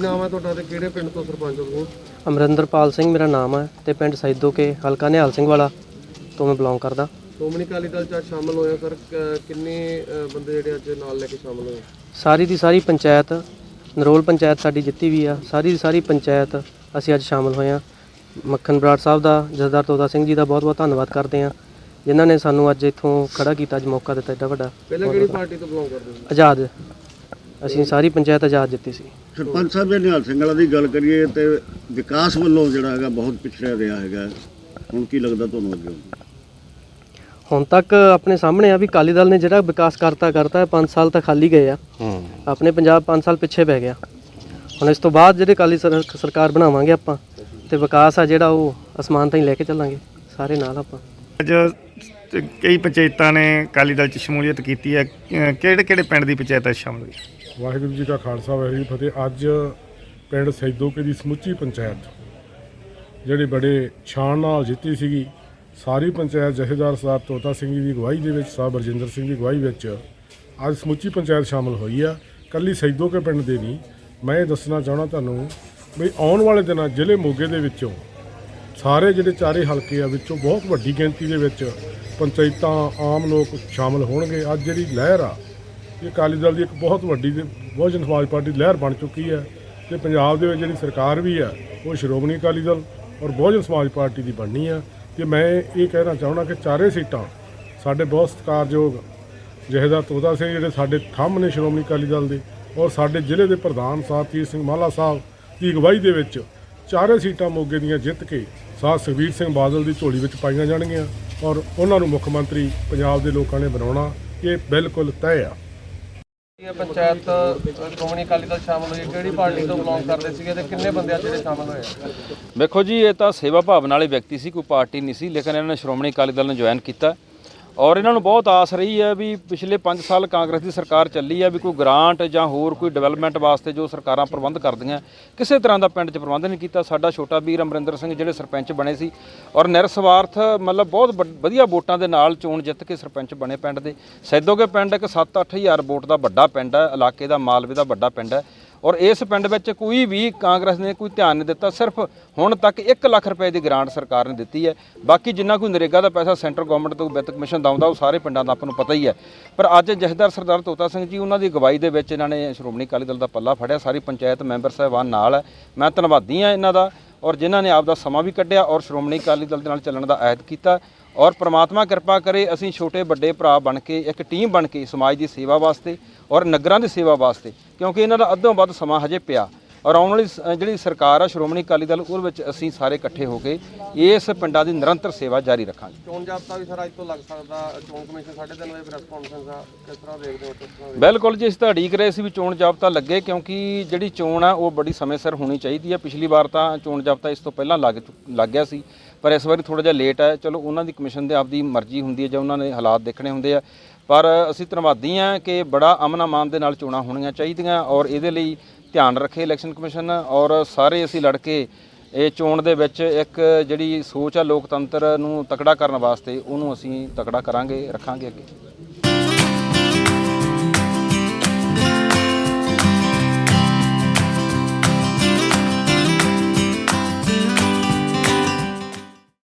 ਨਾਂ ਤੁਹਾਡਾ ਤੇ ਕਿਹੜੇ ਪਿੰਡ ਤੋਂ ਸਰਪੰਚ ਹੋ? ਤੁਸੀਂ ਅਮਰਿੰਦਰਪਾਲ ਸਿੰਘ ਮੇਰਾ ਨਾਮ ਹੈ ਤੇ ਪਿੰਡ ਸੈਦੋ ਕੇ ਹਲਕਾ ਨਿਹਾਲ ਸਿੰਘ ਵਾਲਾ ਤੋਂ ਮੈਂ ਬਿਲੋਂਗ ਕਰਦਾ। ਸ਼੍ਰੋਮਣੀ ਅਕਾਲੀ ਦਲ ਚ ਅੱਜ ਸ਼ਾਮਲ ਹੋਏ ਹੋ ਸਰ। ਕ- ਕਿੰਨੇ ਅ, ਬੰਦੇ ਜਿਹੜੇ ਅੱਜ ਨਾਲ ਲੈ ਕੇ ਸ਼ਾਮਲ ਹੋਏ? ਸਾਰੀ ਦੀ ਸਾਰੀ ਪੰਚਾਇਤ ਨਰੋਲ ਪੰਚਾਇਤ ਸਾਡੀ ਜਿੱਤੀ ਵੀ ਆ। ਸਾਰੀ ਦੀ ਸਾਰੀ ਪੰਚਾਇਤ ਅਸੀਂ ਅੱਜ ਸ਼ਾਮਲ ਹੋਏ ਆ ਮੱਖਣ ਬਰਾੜ ਸਾਹਿਬ ਦਾ ਜਸਦਾਰ ਤੋਤਾ ਸਿੰਘ ਜੀ ਦਾ ਬਹੁਤ ਬਹੁਤ ਧੰਨਵਾਦ ਕਰਦੇ ਆ ਜਿਨ੍ਹਾਂ ਨੇ ਸਾਨੂੰ ਅੱਜ ਇੱਥੋਂ ਖੜਾ ਕੀਤਾ ਅੱਜ ਮੌਕਾ ਦਿੱਤਾ ਏਡਾ ਵੱਡਾ। ਪਹਿਲਾਂ ਕਿਹੜੀ ਪਾਰਟੀ ਤੋਂ ਬਿਲੋਂਗ ਕਰਦੇ ਸੀ ਆਜ਼ਾਦ। ਅਸੀਂ ਸਾਰੀ ਪੰਚਾਇਤ ਆਜ਼ਾਦ ਜਿੱਤੀ ਸੀ। ਸਰਪੰਚ ਸਾਹਿਬ ਜੇ ਨਿਹਾਲ ਸਿੰਘ ਵਾਲਾ ਦੀ ਗੱਲ ਕਰੀਏ ਤੇ ਵਿਕਾਸ ਵੱਲੋਂ ਜਿਹੜਾ ਹੈਗਾ ਬਹੁਤ ਪਿਛੜਿਆ ਰਿਹਾ ਹੈਗਾ। ਹੁਣ ਕੀ ਲੱਗਦਾ ਤੁਹਾਨੂੰ ਅੱਗੇ? ਹੁਣ ਤੱਕ ਆਪਣੇ ਸਾਹਮਣੇ ਆ ਵੀ ਅਕਾਲੀ ਦਲ ਨੇ ਜਿਹੜਾ ਵਿਕਾਸ ਕਰਤਾ ਕਰਤਾ 5 ਸਾਲ ਤਾਂ ਖਾਲੀ ਗਏ ਆ। ਆਪਣੇ ਪੰਜਾਬ 5 ਸਾਲ ਪਿੱਛੇ ਪੈ ਗਿਆ। ਹੁਣ ਇਸ ਤੋਂ ਬਾਅਦ ਜਿਹੜੇ ਅਕਾਲੀ ਸਰ- ਸਰਕਾਰ ਬਣਾਵਾਂਗੇ ਆਪਾਂ ਤੇ ਵਿਕਾਸ ਆ ਜਿਹੜਾ ਉਹ ਅਸਮਾਨ ਤਾਈਂ ਲੈ ਕੇ ਚੱਲਾਂਗੇ। ਸਾਰੇ ਨਾਲ ਆਪਾਂ। ਅੱਜ ਤੇ ਕਈ ਪੰਚਾਇਤਾਂ ਨੇ ਅਕਾਲੀ ਦਲ ਚ ਸ਼ਮੂਲੀਅਤ ਕੀਤੀ ਹੈ। ਕਿਹੜੇ ਕਿਹੜੇ ਪਿੰਡ ਦੀ ਪੰਚਾਇਤਾਂ ਸ਼ਾਮਲ ਹੋਈ? ਵਾਹਿਗੁਰੂ ਜੀ ਕਾ ਖਾਲਸਾ, ਵਾਹਿਗੁਰੂ ਜੀ ਕੀ ਫਤਿਹ। ਅੱਜ ਪਿੰਡ ਸੈਦੋਕੇ ਦੀ ਸਮੁੱਚੀ ਪੰਚਾਇਤ, ਜਿਹੜੀ ਬੜੇ ਸ਼ਾਨ ਨਾਲ ਜਿੱਤੀ ਸੀਗੀ, ਸਾਰੀ ਪੰਚਾਇਤ ਜਥੇਦਾਰ ਸਾਹਿਬ ਤੋਤਾ ਸਿੰਘ ਜੀ ਦੀ ਅਗਵਾਈ ਦੇ ਵਿੱਚ ਸਾਹਿਬ ਰਜਿੰਦਰ ਸਿੰਘ ਦੀ ਅਗਵਾਈ ਵਿੱਚ ਅੱਜ ਸਮੁੱਚੀ ਪੰਚਾਇਤ ਸ਼ਾਮਲ ਹੋਈ ਆ। ਕੱਲੀ ਸੈਦੋਕੇ ਪਿੰਡ ਦੇ ਨਹੀਂ, ਮੈਂ ਇਹ ਦੱਸਣਾ ਚਾਹਣਾ ਤੁਹਾਨੂੰ ਵੀ ਆਉਣ ਵਾਲੇ ਦਿਨਾਂ ਜ਼ਿਲ੍ਹੇ ਮੋਗੇ ਦੇ ਵਿੱਚੋਂ ਸਾਰੇ ਜਿਹੜੇ ਚਾਰੇ ਹਲਕੇ ਆ ਵਿੱਚੋਂ ਬਹੁਤ ਵੱਡੀ ਗਿਣਤੀ ਦੇ ਵਿੱਚ ਪੰਚਾਇਤਾਂ, ਆਮ ਲੋਕ ਸ਼ਾਮਲ ਹੋਣਗੇ। ਅੱਜ ਜਿਹੜੀ ਲਹਿਰ ਆ, ਇਹ ਅਕਾਲੀ ਦਲ ਦੀ ਇੱਕ ਬਹੁਤ ਵੱਡੀ ਬਹੁਜਨ ਸਮਾਜ ਪਾਰਟੀ ਦੀ ਲਹਿਰ ਬਣ ਚੁੱਕੀ ਹੈ ਤੇ ਪੰਜਾਬ ਦੇ ਵਿੱਚ ਜਿਹੜੀ ਸਰਕਾਰ ਵੀ ਆ, ਉਹ ਸ਼੍ਰੋਮਣੀ ਅਕਾਲੀ ਦਲ ਔਰ ਬਹੁਜਨ ਸਮਾਜ ਪਾਰਟੀ ਦੀ ਬਣਨੀ ਆ। ਤੇ ਮੈਂ ਇਹ ਕਹਿਣਾ ਚਾਹੁੰਦਾ ਕਿ ਚਾਰੇ ਸੀਟਾਂ ਸਾਡੇ ਬਹੁਤ ਸਤਿਕਾਰਯੋਗ ਜਹੇਦਾਰ ਤੋਤਾ ਸਿੰਘ ਜਿਹੜੇ ਸਾਡੇ ਥੰਮ ਨੇ ਸ਼੍ਰੋਮਣੀ ਅਕਾਲੀ ਦਲ ਦੇ ਔਰ ਸਾਡੇ ਜ਼ਿਲ੍ਹੇ ਦੇ ਪ੍ਰਧਾਨ ਸਾਥੀ ਸਿੰਘ ਮਾਲਾ ਸਾਹਿਬ ਦੀ ਅਗਵਾਈ ਦੇ ਵਿੱਚ ਚਾਰੇ ਸੀਟਾਂ ਮੋਗੇ ਦੀਆਂ ਜਿੱਤ ਕੇ ਸਾਥ ਸੁਖਬੀਰ ਸਿੰਘ ਬਾਦਲ ਦੀ ਝੋਲੀ ਵਿੱਚ ਪਾਈਆਂ ਜਾਣਗੀਆਂ ਔਰ ਉਹਨਾਂ ਨੂੰ ਮੁੱਖ ਮੰਤਰੀ ਪੰਜਾਬ ਦੇ ਲੋਕਾਂ ਨੇ ਬਣਾਉਣਾ ਇਹ ਬਿਲਕੁਲ ਤੈਅ ਆ। ਇਹ ਪੰਚਾਇਤ ਸ਼੍ਰੋਮਣੀ ਅਕਾਲੀ ਦਲ ਸ਼ਾਮਲ ਹੋਈ ਕਿਹੜੀ ਪਾਰਟੀ ਤੋਂ ਬਿਲੋਂਗ ਕਰਦੇ ਸੀਗੇ ਤੇ ਕਿੰਨੇ ਬੰਦੇ ਅੱਜ ਜਿਹੜੇ ਸ਼ਾਮਲ ਹੋਏ? ਵੇਖੋ ਜੀ ਇਹ ਤਾਂ ਸੇਵਾ ਭਾਵਨਾ ਵਾਲੇ ਵਿਅਕਤੀ ਸੀ ਕੋਈ ਪਾਰਟੀ ਨਹੀਂ ਸੀ ਲੇਕਿਨ ਇਹਨਾਂ ਨੇ ਸ਼੍ਰੋਮਣੀ ਅਕਾਲੀ ਦਲ ਨੂੰ ਜੁਆਇਨ ਕੀਤਾ। ਔਰ ਇਹਨਾਂ ਨੂੰ ਬਹੁਤ ਆਸ ਰਹੀ ਹੈ ਵੀ ਪਿਛਲੇ 5 ਸਾਲ ਕਾਂਗਰਸ ਦੀ ਸਰਕਾਰ ਚੱਲੀ ਹੈ ਵੀ ਕੋਈ ਗ੍ਰਾਂਟ ਜਾਂ ਹੋਰ ਕੋਈ ਡਿਵੈਲਪਮੈਂਟ ਵਾਸਤੇ ਜੋ ਸਰਕਾਰਾਂ ਪ੍ਰਬੰਧ ਕਰਦੀਆਂ, ਕਿਸੇ ਤਰ੍ਹਾਂ ਦਾ ਪਿੰਡ 'ਚ ਪ੍ਰਬੰਧ ਨਹੀਂ ਕੀਤਾ। ਸਾਡਾ ਛੋਟਾ ਵੀਰ ਅਮਰਿੰਦਰ ਸਿੰਘ ਜਿਹੜੇ ਸਰਪੰਚ ਬਣੇ ਸੀ ਔਰ ਨਿਰਸਵਾਰਥ ਮਤਲਬ ਬਹੁਤ ਵੱਡ- ਵਧੀਆ ਵੋਟਾਂ ਦੇ ਨਾਲ ਚੋਣ ਜਿੱਤ ਕੇ ਸਰਪੰਚ ਬਣੇ ਪਿੰਡ ਦੇ। ਸੈਦੋਗੇ ਪਿੰਡ ਇੱਕ 7-8000 ਵੋਟ ਦਾ ਵੱਡਾ ਪਿੰਡ ਹੈ, ਇਲਾਕੇ ਦਾ ਮਾਲਵੇ ਦਾ ਵੱਡਾ ਪਿੰਡ ਹੈ। ਔਰ ਇਸ ਪਿੰਡ ਵਿੱਚ ਕੋਈ ਵੀ ਕਾਂਗਰਸ ਨੇ ਕੋਈ ਧਿਆਨ ਨਹੀਂ ਦਿੱਤਾ, ਸਿਰਫ ਹੁਣ ਤੱਕ 1 ਲੱਖ ਰੁਪਏ ਦੀ ਗ੍ਰਾਂਟ ਸਰਕਾਰ ਨੇ ਦਿੱਤੀ ਹੈ। ਬਾਕੀ ਜਿੰਨਾ ਕੋਈ ਨਰੇਗਾ ਦਾ ਪੈਸਾ ਸੈਂਟਰ ਗਵਰਨਮੈਂਟ ਤੋਂ ਵਿੱਤ ਕਮਿਸ਼ਨ ਦਾ ਆਉਂਦਾ, ਉਹ ਸਾਰੇ ਪਿੰਡਾਂ ਦਾ ਆਪਾਂ ਨੂੰ ਪਤਾ ਹੀ ਹੈ। ਪਰ ਅੱਜ ਜਥੇਦਾਰ ਸਰਦਾਰ ਤੋਤਾ ਸਿੰਘ ਜੀ, ਉਹਨਾਂ ਦੀ ਅਗਵਾਈ ਦੇ ਵਿੱਚ ਇਹਨਾਂ ਨੇ ਸ਼੍ਰੋਮਣੀ ਅਕਾਲੀ ਦਲ ਦਾ ਪੱਲਾ ਫੜਿਆ, ਸਾਰੀ ਪੰਚਾਇਤ ਮੈਂਬਰ ਸਾਹਿਬਾਨ ਨਾਲ ਹੈ। ਮੈਂ ਧੰਨਵਾਦੀ ਹਾਂ ਇਹਨਾਂ ਦਾ ਔਰ ਜਿਨ੍ਹਾਂ ਨੇ ਆਪ ਦਾ ਸਮਾਂ ਵੀ ਕੱਢਿਆ ਔਰ ਸ਼੍ਰੋਮਣੀ ਅਕਾਲੀ ਦਲ ਦੇ ਨਾਲ ਚੱਲਣ ਦਾ ਐਲਾਨ ਕੀਤਾ। ਔਰ ਪ੍ਰਮਾਤਮਾ ਕਿਰਪਾ ਕਰੇ ਅਸੀਂ ਛੋਟੇ ਵੱਡੇ ਭਰਾ ਬਣ ਕੇ ਇੱਕ ਟੀਮ ਬਣ ਕੇ ਸਮਾਜ ਦੀ ਸੇਵਾ ਵਾਸਤੇ ਔਰ ਨਗਰਾਂ ਦੀ ਸੇਵਾ ਵਾਸਤੇ ਕਿਉਂਕਿ ਇਹਨਾਂ ਦਾ ਅੱਧੋਂ ਵੱਧ ਸਮਾਂ ਹਜੇ ਪਿਆ। ਔਰ ਆਉਣ ਵਾਲੀ ਜਿਹੜੀ ਸਰਕਾਰ ਆ ਸ਼੍ਰੋਮਣੀ ਅਕਾਲੀ ਦਲ ਉਹਦੇ ਵਿੱਚ ਅਸੀਂ ਸਾਰੇ ਇਕੱਠੇ ਹੋ ਕੇ ਇਸ ਪਿੰਡਾਂ ਦੀ ਨਿਰੰਤਰ ਸੇਵਾ ਜਾਰੀ ਰੱਖਾਂਗੇ। ਚੋਣ ਜਾਬਤਾ ਵੀ ਸਰ ਅੱਜ ਤੋਂ ਲੱਗ ਸਕਦਾ ਚੋਣ ਕਮਿਸ਼ਨ 3:30 ਵਜੇ ਪ੍ਰੈਸ ਕਾਨਫਰੰਸ ਆ ਕਿਸ ਤਰ੍ਹਾਂ ਦੇਖਦੇ ਹੋ ਕਿਸ ਤਰ੍ਹਾਂ ਬਿਲਕੁਲ ਜੀ ਅਸੀਂ ਤਾਂ ਉਡੀਕ ਰਹੇ ਸੀ ਵੀ ਚੋਣ ਜਾਬਤਾ ਲੱਗੇ ਕਿਉਂਕਿ ਜਿਹੜੀ ਚੋਣ ਆ ਉਹ ਬੜੀ ਸਮੇਂ ਸਿਰ ਹੋਣੀ ਚਾਹੀਦੀ ਹੈ ਪਿਛਲੀ ਵਾਰ ਤਾਂ ਚੋਣ ਜਾਬਤਾ ਇਸ ਤੋਂ ਪਹਿਲਾਂ ਲੱਗ ਗਿਆ ਸੀ। ਪਰ ਇਸ ਵਾਰੀ ਥੋੜਾ ਜਿਹਾ ਲੇਟ ਹੈ ਚਲੋ, ਉਹਨਾਂ ਦੀ ਕਮਿਸ਼ਨ ਦੇ ਆਪਦੀ ਮਰਜ਼ੀ ਹੁੰਦੀ ਹੈ ਜਾਂ ਉਹਨਾਂ ਨੇ ਹਾਲਾਤ ਦੇਖਣੇ ਹੁੰਦੇ ਆ। ਪਰ ਅਸੀਂ ਧੰਨਵਾਦੀ ਹਾਂ ਕਿ ਬੜਾ ਅਮਨ ਅਮਾਨ ਦੇ ਨਾਲ ਚੋਣਾਂ ਹੋਣੀਆਂ ਚਾਹੀਦੀਆਂ ਔਰ ਇਹਦੇ ਲਈ ਧਿਆਨ ਰੱਖੇ ਇਲੈਕਸ਼ਨ ਕਮਿਸ਼ਨ ਔਰ ਸਾਰੇ ਅਸੀਂ ਲੜ ਕੇ ਇਹ ਚੋਣ ਦੇ ਵਿੱਚ ਇੱਕ ਜਿਹੜੀ ਸੋਚ ਆ ਲੋਕਤੰਤਰ ਨੂੰ ਤਕੜਾ ਕਰਨ ਵਾਸਤੇ, ਉਹਨੂੰ ਅਸੀਂ ਤਕੜਾ ਕਰਾਂਗੇ, ਰੱਖਾਂਗੇ ਅੱਗੇ।